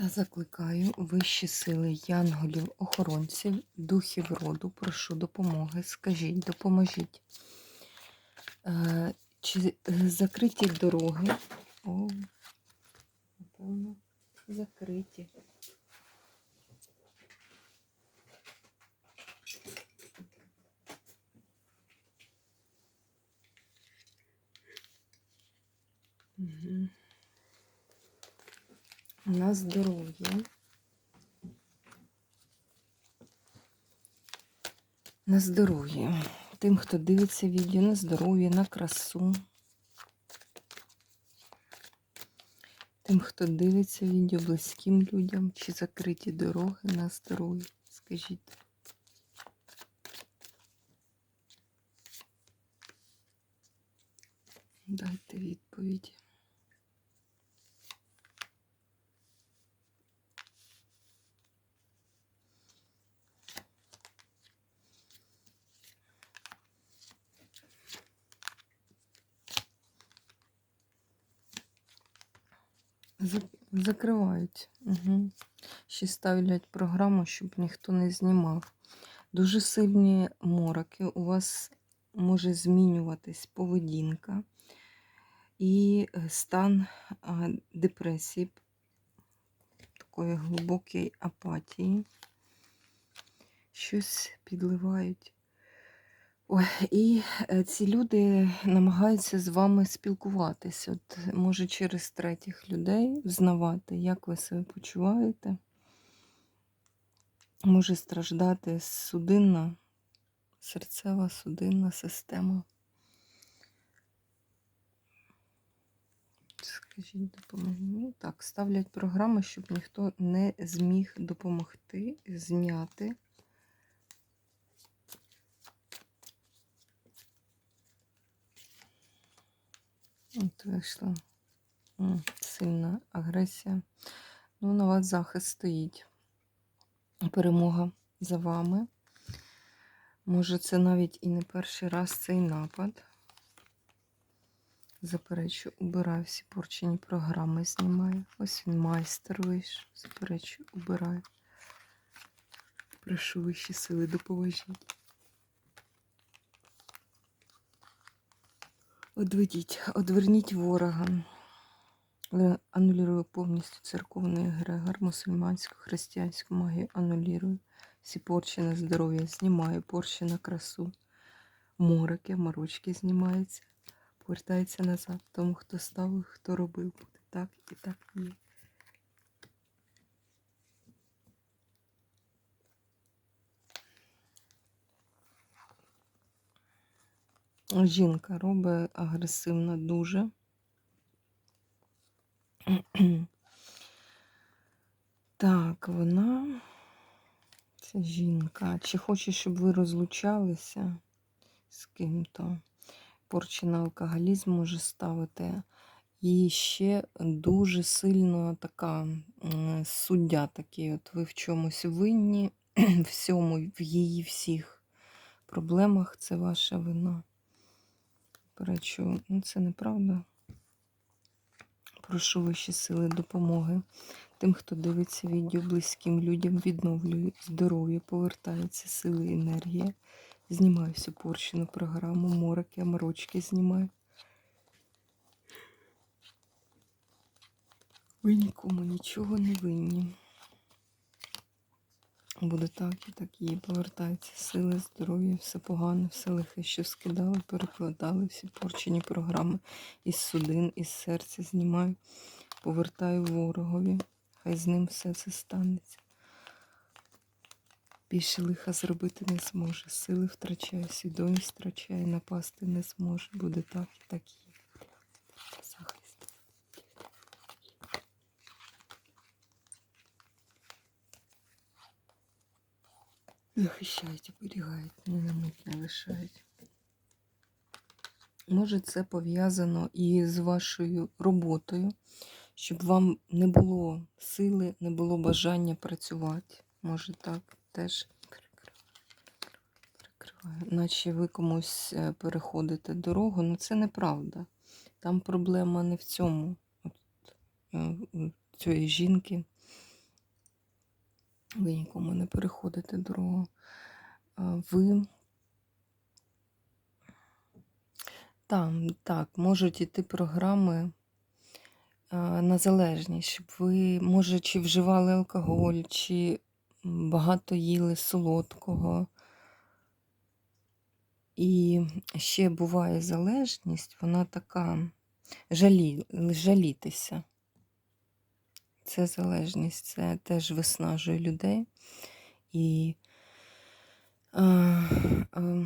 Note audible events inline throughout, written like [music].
Та закликаю вищі сили янголів, охоронців, духів роду, прошу допомоги. Скажіть, допоможіть. Е, Чи закриті дороги? О, напевно, закриті. Угу. На здоров'я. На здоров'я. Тим, хто дивиться відео, на здоров'я, на красу. Тим, хто дивиться відео близьким людям, чи закриті дороги на здоров'я. Скажіть. Дайте відповідь. Закривають. Угу. Ще ставлять програму, щоб ніхто не знімав. Дуже сильні мороки. У вас може змінюватись поведінка і е, стан депресії, такої глибокої апатії. Щось підливають. Ой, і е, ці люди намагаються з вами спілкуватися. От, може, через третіх людей взнавати, як ви себе почуваєте. Може страждати судинна, серцева судинна система. Скажіть, допоможіть. Так, ставлять програми, щоб ніхто не зміг допомогти зняти. От вийшла сильна агресія. Ну, на вас захист стоїть. Перемога за вами. Може, це навіть і не перший раз цей напад. Заперечу, убираю всі порчені програми, знімаю. Ось він майстер вийшов. Заперечу, убираю. Прошу вищі сили, допоможіть. Одведіть, одверніть ворога. Анулірую повністю церковний егрегор, мусульманську, християнську магію анулірую. Всі порчі на здоров'я знімаю, порчі на красу. Мороки, морочки знімаються, повертається назад. Тому хто ставив, хто робив, буде так і так є. Жінка робить агресивно дуже. Так, вона, це жінка. Чи хоче, щоб ви розлучалися з ким-то? Порча на алкоголізм може ставити. І ще дуже сильно така суддя такий. От ви в чомусь винні, [clears throat] всьому, в її всіх проблемах це ваша вина. Перечу, ну це неправда. Прошу вищі сили допомоги. Тим, хто дивиться відео близьким людям, відновлюю здоров'я, повертаються сили і енергія. Знімаю всю порчену програму, мороки, морочки знімаю. Ви нікому нічого не винні. Буде так і так є. Повертаються сили, здоров'я, все погане, все лихе, що скидали, перекладали всі порчені програми із судин, із серця знімаю, повертаю ворогові. Хай з ним все це станеться. Більше лиха зробити не зможе. Сили втрачає, свідомість втрачає, напасти не зможе. Буде так і так є. Захищають, оберігають, не на мить не лишають. Може, це пов'язано і з вашою роботою, щоб вам не було сили, не було бажання працювати. Може так теж перекриваю. Наче ви комусь е, переходите дорогу, ну це неправда. Там проблема не в цьому. От, е, цієї жінки. Ви нікому не переходите дорогу. Ви там, так, можуть іти програми на залежність, щоб ви, може, чи вживали алкоголь, чи багато їли солодкого. І ще буває залежність, вона така жалі, жалітися. Це залежність, це теж виснажує людей. І а, а,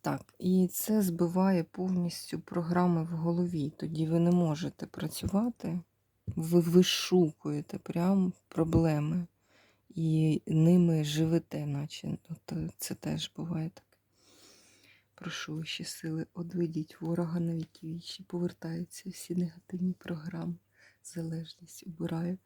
так, і це збиває повністю програми в голові. Тоді ви не можете працювати, ви вишукуєте прям проблеми і ними живете, наче. От е, це теж буває так. Прошу вищі сили, одведіть ворога на віки вічі, повертаються всі негативні програми, залежність убираю.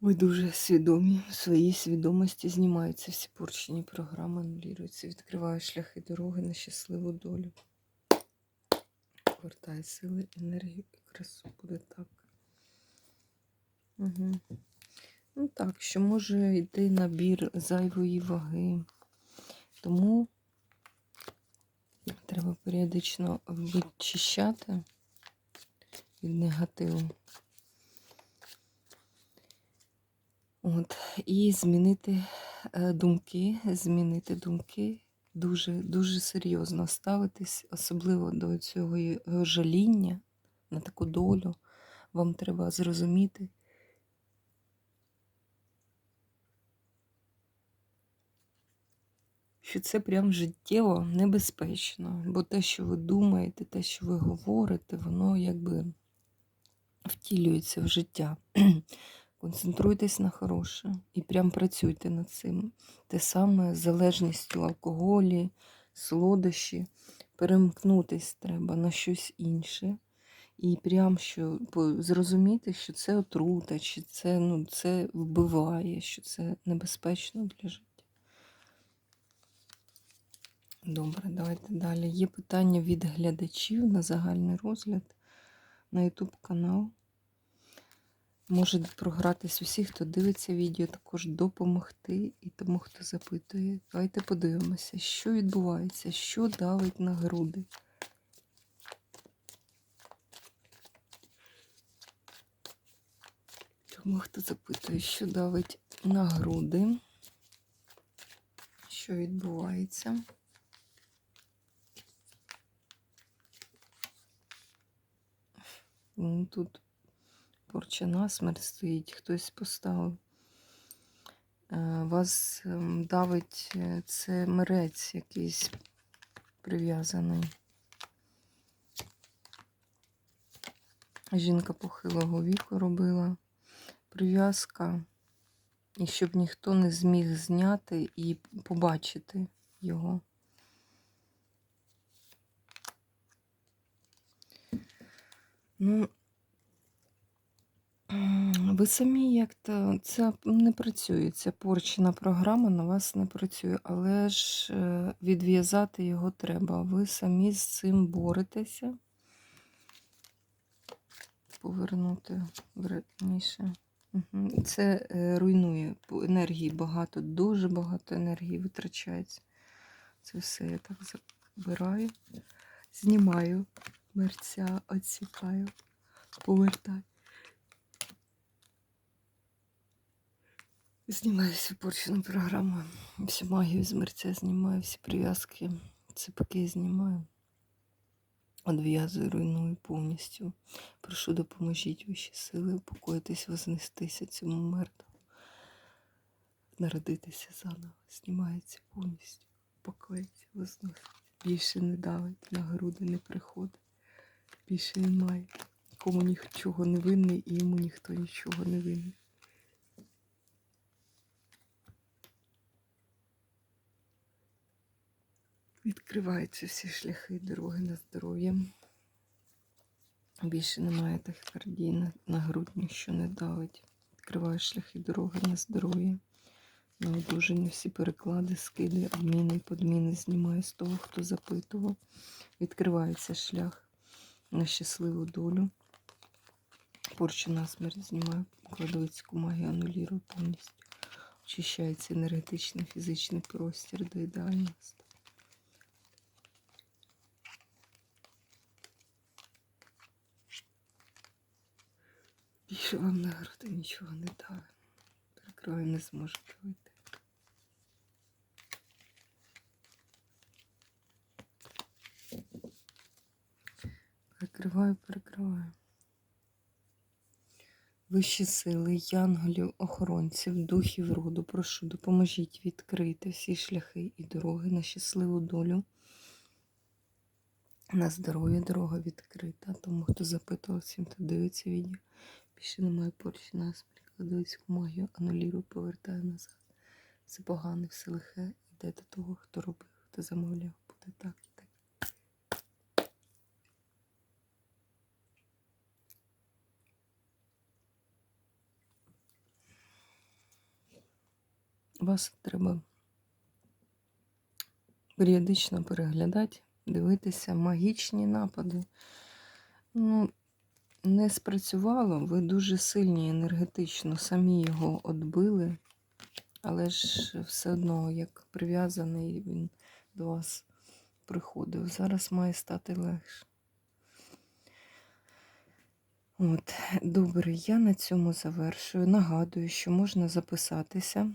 Ви дуже свідомі, в своїй свідомості знімаються всі порчені програми, анулюються, відкриваю шляхи дороги на щасливу долю. Повертаю сили, енергію і красу. Буде так. Угу. Ну так, що може йти набір зайвої ваги. Тому треба періодично вичищати від негативу. От, і змінити е, думки, змінити думки, дуже, дуже серйозно ставитись, особливо до цього е, жаління на таку долю. Вам треба зрозуміти, що це прям життєво небезпечно. Бо те, що ви думаєте, те, що ви говорите, воно якби втілюється в життя. [clears throat] Концентруйтесь на хороше і прям працюйте над цим. Те саме з залежністю алкоголі, солодощі. Перемкнутись треба на щось інше. І прям що зрозуміти, що це отрута, чи це, ну, це вбиває, що це небезпечно для життя. Добре, давайте далі. Є питання від глядачів на загальний розгляд на YouTube канал. Може програтись усі, хто дивиться відео, також допомогти і тому, хто запитує. Давайте подивимося, що відбувається, що давить на груди. Тому хто запитує, що давить на груди, що відбувається. Тут порча насмерть стоїть, хтось поставив. Е, Вас ем, давить е, це мерець якийсь прив'язаний. Жінка похилого віку робила прив'язка, і щоб ніхто не зміг зняти і побачити його. Ну, ви самі як-то це не працює. Ця порчена програма на вас не працює, але ж е, відв'язати його треба. Ви самі з цим боретеся. Повернути верніше. Це е, руйнує енергії багато, дуже багато енергії витрачається. Це все я так забираю, знімаю мерця, відсікаю, повертаю. Знімаю всю порчену програму, всю магію з мерця знімаю, всі прив'язки, цепки знімаю. Одв'язую, руйную повністю. Прошу, допоможіть ваші сили, упокоїтись, вознестися цьому мертвому, народитися заново. Знімається повністю, упокоїться, возноситься. Більше не давить, на груди не приходить. Більше немає. Кому нічого не винний і йому ніхто нічого не винний. Відкриваються всі шляхи і дороги на здоров'я. Більше немає тахікардії на, на грудь ніщо не давить. Відкриваю шляхи дороги на здоров'я. На одужання всі переклади, скиди, обміни, подміни знімаю з того, хто запитував. Відкривається шлях на щасливу долю. Порчу на смерть знімаю, кладовицьку магію анулірую повністю. Очищається енергетичний фізичний простір до ідеальності. Більше вам на груди нічого не дали. Перекрою не зможете вийти. Перекриваю, перекриваю. Вищі сили, янголів, охоронців, духів роду, прошу, допоможіть відкрити всі шляхи і дороги на щасливу долю. На здоров'я дорога відкрита. Тому хто запитував всім, хто дивиться відео. Більше немає поруч нас, прикладовицьку магію, анулірую, повертаю назад. Все погане, все лихе, йде до того, хто робив, хто замовляв, буде так Вас треба періодично переглядати, дивитися магічні напади. Ну, не спрацювало, ви дуже сильні енергетично, самі його отбили, але ж все одно, як прив'язаний, він до вас приходив. Зараз має стати легше. От, добре, я на цьому завершую. Нагадую, що можна записатися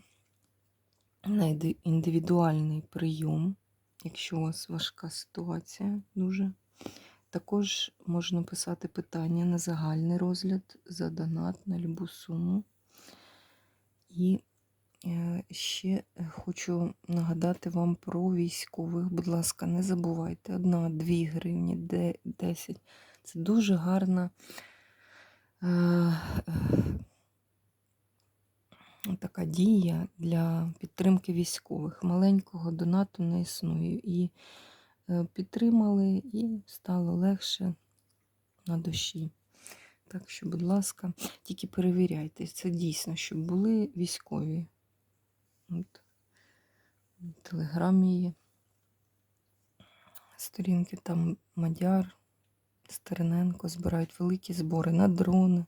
на індивідуальний прийом, якщо у вас важка ситуація дуже. Також можна писати питання на загальний розгляд за донат на любу суму. І е, ще е, хочу нагадати вам про військових. Будь ласка, не забувайте, одна, дві гривні, 10. Це дуже гарна е, така дія для підтримки військових. Маленького донату не існує. І е, підтримали, і стало легше на душі. Так що, будь ласка, тільки перевіряйте, це дійсно, щоб були військові. От. Телеграмі є. Сторінки там Мадяр, Стерненко збирають великі збори на дрони,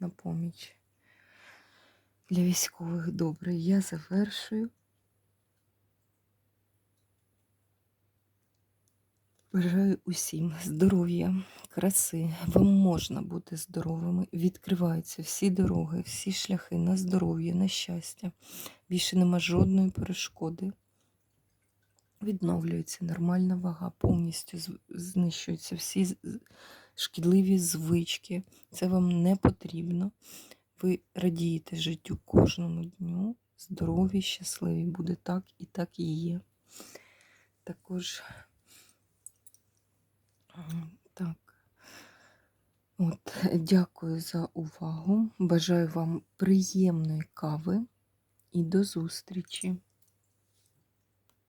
на поміч. Для військових добре. Я завершую. Бажаю усім здоров'я, краси. Вам можна бути здоровими. Відкриваються всі дороги, всі шляхи на здоров'я, на щастя. Більше нема жодної перешкоди. Відновлюється нормальна вага, повністю знищуються всі шкідливі звички. Це вам не потрібно. Ви радієте життю кожному дню. Здорові, щасливі. Буде так і так і є. Також Так. От, дякую за увагу. Бажаю вам приємної кави і до зустрічі!